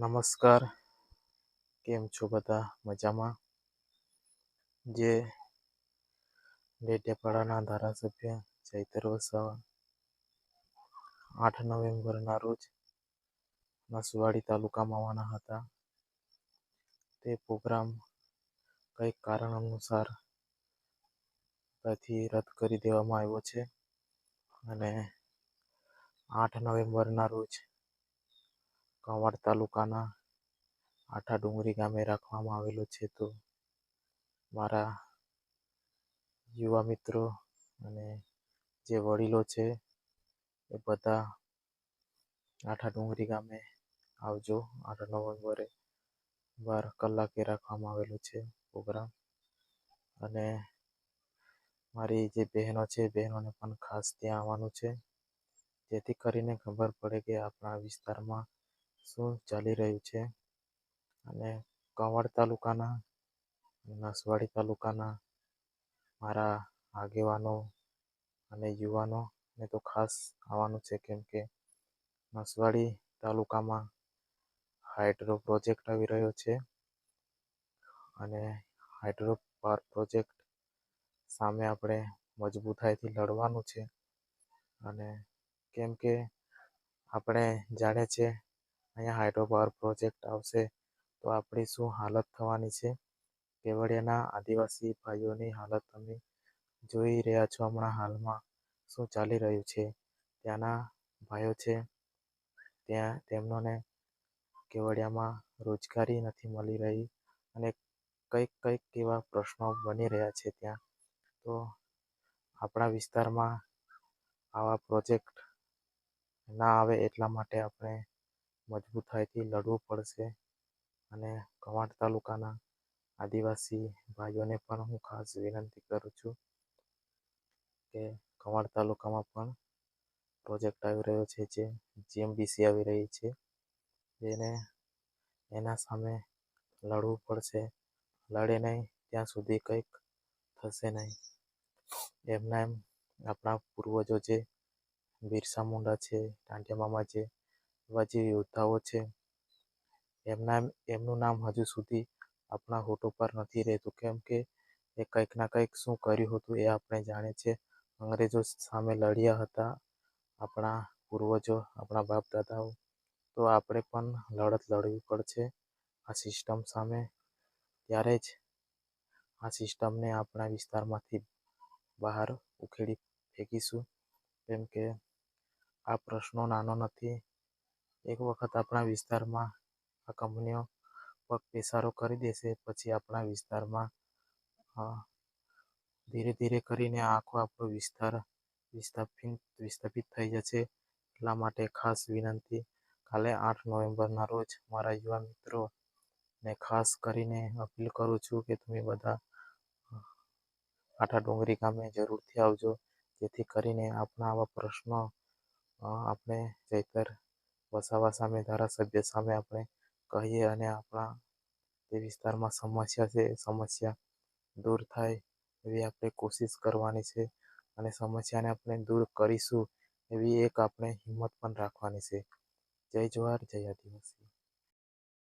નમસ્કાર. કેમ છો બધા? મજામાં? જે ડેટેપાડાના ધારાસભ્ય ચૈતર વસાવા આઠ નવેમ્બરના રોજ નસવાડી તાલુકામાં આવવાના હતા. તે પ્રોગ્રામ કંઈક કારણ અનુસાર ત્યાંથી રદ કરી દેવામાં આવ્યો છે અને આઠ નવેમ્બરના રોજ કવાડ તાલુકાના આઠા ડુંગરી ગામે રાખવામાં આવેલો છે તો મારા યુવા મિત્રો અને જે વડીલો છે એ બધા આઠા ડુંગરી ગામે આવજો. આઠ નવેમ્બરે બાર કલાકે રાખવામાં આવેલો છે પ્રોગ્રામ. અને મારી જે બહેનો છે બહેનોને પણ ખાસ ત્યાં આવવાનું છે. જેથી કરીને ખબર પડે કે આપણા વિસ્તારમાં શું ચાલી રહ્યું છે અને કવાડ તાલુકાના નસવાડી તાલુકાના મારા આગેવાનો અને યુવાનો ને તો ખાસ આવવાનું છે કેમ કે નસવાડી તાલુકામાં હાઇડ્રો પ્રોજેક્ટ આવી રહ્યો છે અને હાઇડ્રો પાવર પ્રોજેક્ટ સામે આપણે મજબૂતાઈથી લડવાનું છે અને કેમ કે આપણે જાણે છે અહીંયા હાઇડ્રો પ્રોજેક્ટ આવશે. તો આપણી શું હાલત થવાની છે? કેવડિયાના આદિવાસી ભાઈઓની હાલત તમે જોઈ રહ્યા છો હમણાં હાલમાં શું ચાલી રહ્યું છે? ત્યાંના ભાઈઓ છે, ત્યાં તેમનોને કેવડિયામાં રોજગારી નથી મળી રહી અને કંઈક કંઈક એવા પ્રશ્નો બની રહ્યા છે ત્યાં. તો આપણા વિસ્તારમાં આવા પ્રોજેક્ટ ના આવે એટલા માટે આપણે મજબૂતાઈથી લડવું પડશે. અને કવાંટ તાલુકાના આદિવાસી ભાઈઓને પણ હું ખાસ વિનંતી કરું છું કે કવાંટ તાલુકામાં પણ પ્રોજેક્ટ આવી રહ્યો છે જે જીએમડીસી આવી રહી છે. એને એના સામે લડવું પડશે. લડે નહીં ત્યાં સુધી કંઈક થશે નહીં. એમના એમ આપણા પૂર્વજો જે બિરસા મુંડા છે, ટાંટિયા મામા છે એવા જે યોદ્ધાઓ છે. એમના, એમનું નામ હજુ સુધી આપણા હોઠ ઉપર નથી રહેતું. કેમ કે એ કંઈક ના કંઈક શું કર્યું હતું એ આપણે જાણીએ છીએ અંગ્રેજો સામે લડ્યા હતા આપણા પૂર્વજો, આપણા બાપ દાદાઓ તો આપણે પણ લડત લડવી પડશે આ સિસ્ટમ સામે. ત્યારે જ આ સિસ્ટમને આપણા વિસ્તારમાંથી બહાર ઉખેડી ફેંકીશું. કેમ કે આ પ્રશ્નો નાનો નથી. એક વખત આપણા વિસ્તારમાં આ કંપનીઓ પગ પેસારો કરી દેશે, પછી આપણા વિસ્તારમાં ધીરે ધીરે કરીને આખો આપણો વિસ્તાર વિસ્થાપિત વિસ્થાપિત થઈ જશે. એટલા માટે ખાસ વિનંતી. કાલે આઠ નવેમ્બરના રોજ મારા યુવા મિત્રો ને ખાસ કરીને અપીલ કરું છું કે તમે બધા આઠા ડુંગરી ગામે જરૂરથી આવજો. જેથી કરીને આપણા આવા પ્રશ્નો આપણે ચૈતર વસાવા સામે, ધારાસભ્ય સામે આપણે કહીએ અને આપણા જે વિસ્તારમાં સમસ્યા છે, એ સમસ્યા દૂર થાય એવી આપણે કોશિશ કરવાની છે અને સમસ્યાને આપણે દૂર કરીશું એવી એક આપણે હિંમત પણ રાખવાની છે. જય જોહાર જય આદિવાસી.